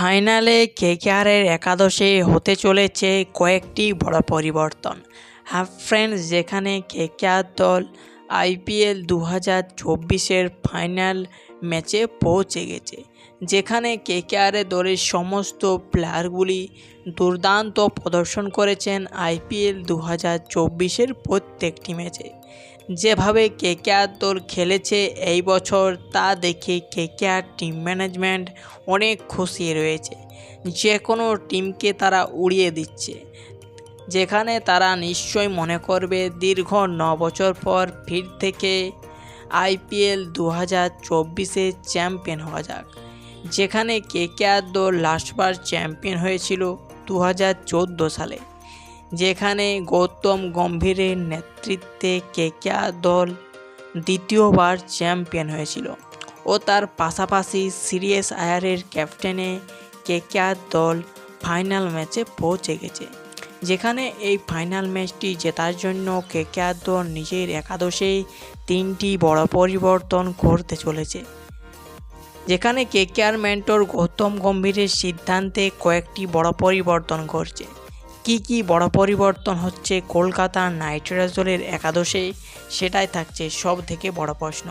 ফাইনালে কেকেআরের একাদশে হতে চলেছে কয়েকটি বড় পরিবর্তন। হ্যাঁ ফ্রেন্ডস যেখানে কেকেআর দল আইপিএল দু হাজার চব্বিশের ফাইনাল ম্যাচে পৌঁছে গেছে, যেখানে কেকেআরের দলের সমস্ত প্লেয়ারগুলি দুর্দান্ত প্রদর্শন করেছেন আইপিএল দু হাজার চব্বিশের প্রত্যেকটি ম্যাচে। যেভাবে কেকেআর দল খেলেছে এই বছর তা দেখে কেকেআর টিম ম্যানেজমেন্ট অনেক খুশি রয়েছে। যে কোনো টিমকে তারা উড়িয়ে দিচ্ছে। যেখানে তারা নিশ্চয় মনে করবে দীর্ঘ ন বছর পর ফির থেকে আইপিএল দু হাজার চব্বিশে চ্যাম্পিয়ন হওয়া যাক। যেখানে কেকেআর দল লাস্টবার চ্যাম্পিয়ন হয়েছিল দু হাজার চোদ্দ সালে। যেখানে গৌতম গম্ভীরের নেতৃত্বে কেকেআর দল দ্বিতীয়বার চ্যাম্পিয়ন হয়েছিল ও তার পাশাপাশি সিরিয়াস আয়ারের ক্যাপ্টেনে কেকেআর দল ফাইনাল ম্যাচে পৌঁছে গেছে। যেখানে এই ফাইনাল ম্যাচটি জেতার জন্য কেকেআর দল নিজের একাদশে তিনটি বড় পরিবর্তন করতে চলেছে। যেখানে কেকেআর মেন্টর গৌতম গম্ভীরের সিদ্ধান্তে কয়েকটি বড় পরিবর্তন ঘটছে। কি কি বড় পরিবর্তন হচ্ছে কলকাতা নাইট রাইডার্স দলের একাদশে? সেটাই থাকছে সব থেকে বড় প্রশ্ন।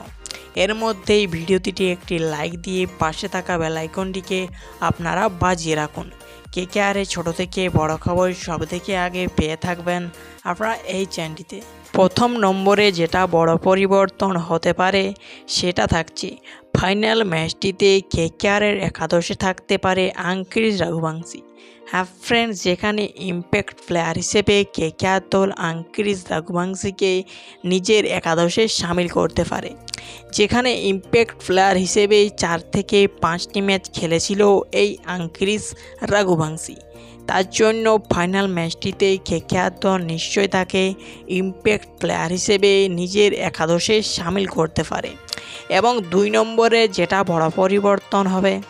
এর মধ্যেই ভিডিওটিতে একটি লাইক দিয়ে পাশে থাকা বেলাইকনটিকে আপনারা বাজিয়ে রাখুন। কে কে আরে ছোটো থেকে বড় খবর সব থেকে আগে পেয়ে থাকবেন আপনারা এই চ্যানেলটিতে। প্রথম নম্বরে যেটা বড় পরিবর্তন হতে পারে সেটা থাকছে ফাইনাল ম্যাচটিতে কে কে আরের একাদশে থাকতে পারে আঙ্কিরিস রঘুবংশী। হ্যাঁ ফ্রেন্ডস যেখানে ইম্প্যাক্ট প্লেয়ার হিসেবে কে কে আর দল আঙ্কিরিস রঘুবংশীকে নিজের একাদশে সামিল করতে পারে। যেখানে ইম্প্যাক্ট প্লেয়ার হিসেবে চার থেকে পাঁচটি ম্যাচ খেলেছিল এই আঙ্কিরিস রঘুবংশী। তার জন্য ফাইনাল ম্যাচটিতে কেকেআর দল নিশ্চয় তাকে ইম্প্যাক্ট প্লেয়ার হিসেবে নিজের একাদশে সামিল করতে পারে। এবং দুই নম্বরে যেটা বড় পরিবর্তন হবে।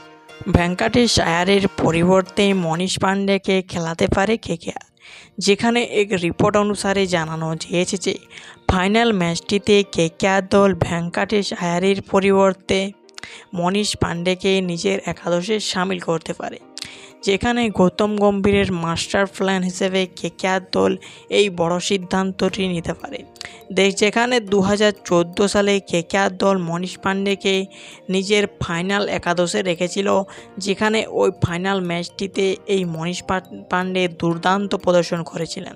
ভেঙ্কাটেশ আয়ারের পরিবর্তে মনীষ পাণ্ডেকে খেলাতে পারে কে কেকেআর যেখানে এক রিপোর্ট অনুসারে জানানো গিয়েছে যে, ফাইনাল ম্যাচটিতে কে কেকেআর দল ভেঙ্কাটেশ আয়ারের পরিবর্তে মনীষ পাণ্ডেকে নিজের একাদশে সামিল করতে পারে। যেখানে গৌতম গম্ভীরের মাস্টার প্ল্যান হিসেবে কে কেকেআর দল এই বড় সিদ্ধান্তটি নিতে পারে। যেখানে দু হাজার চোদ্দ সালে কেকেআর দল মনীষ পাণ্ডেকে নিজের ফাইনাল একাদশে রেখেছিল, যেখানে ওই ফাইনাল ম্যাচটিতে এই মনীষ পাণ্ডে দুর্দান্ত প্রদর্শন করেছিলেন।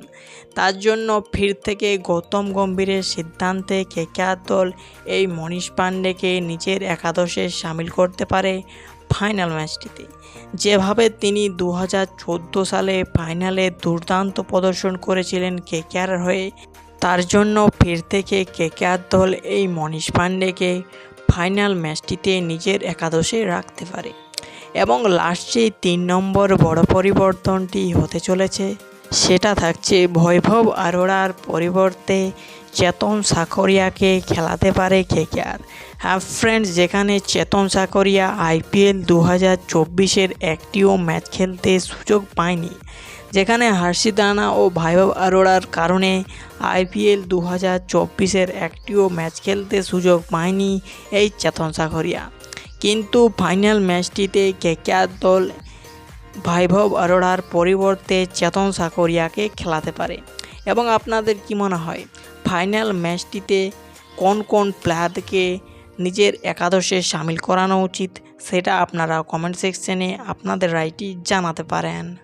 তার জন্য ফির থেকে গৌতম গম্ভীরের সিদ্ধান্তে কেকেআর দল এই মনীষ পাণ্ডেকে নিজের একাদশে সামিল করতে পারে ফাইনাল ম্যাচটিতে। যেভাবে তিনি দু হাজার চোদ্দ সালে ফাইনালে দুর্দান্ত প্রদর্শন করেছিলেন কেকেআর হয়ে তার জন্য ফের থেকে কেকেআর দল এই মনীষ পাণ্ডেকে ফাইনাল ম্যাচটিতে নিজের একাদশে রাখতে পারে। এবং লাস্টে তিন নম্বর বড় পরিবর্তনটি হতে চলেছে। সেটা থাকছে বৈভব আরোড়ার পরিবর্তে চেতন সাকরিয়াকে খেলাতে পারে কেকেআর হ্যাঁ ফ্রেন্ডস যেখানে চেতন সাকরিয়া আইপিএল দু হাজার চব্বিশের একটিও ম্যাচ খেলতে সুযোগ পায়নি, যেখানে হার্ষিদ রানা ও ভাইভব আরোড়ার কারণে আইপিএল দু হাজার চব্বিশের একটিও ম্যাচ খেলতে সুযোগ পায়নি এই চেতন সাকরিয়া। কিন্তু ফাইনাল ম্যাচটিতে কেকেআর দল বৈভব আরোড়ার পরিবর্তে চেতন সাকরিয়াকে খেলাতে পারে। এবং আপনাদের কি মনে হয়, ফাইনাল ম্যাচটিতে কোন কোন প্লেয়ারকে নিজের একাদশে সামিল করানো উচিত, সেটা আপনারা কমেন্ট সেকশনে আপনাদের রায়টি জানাতে পারেন।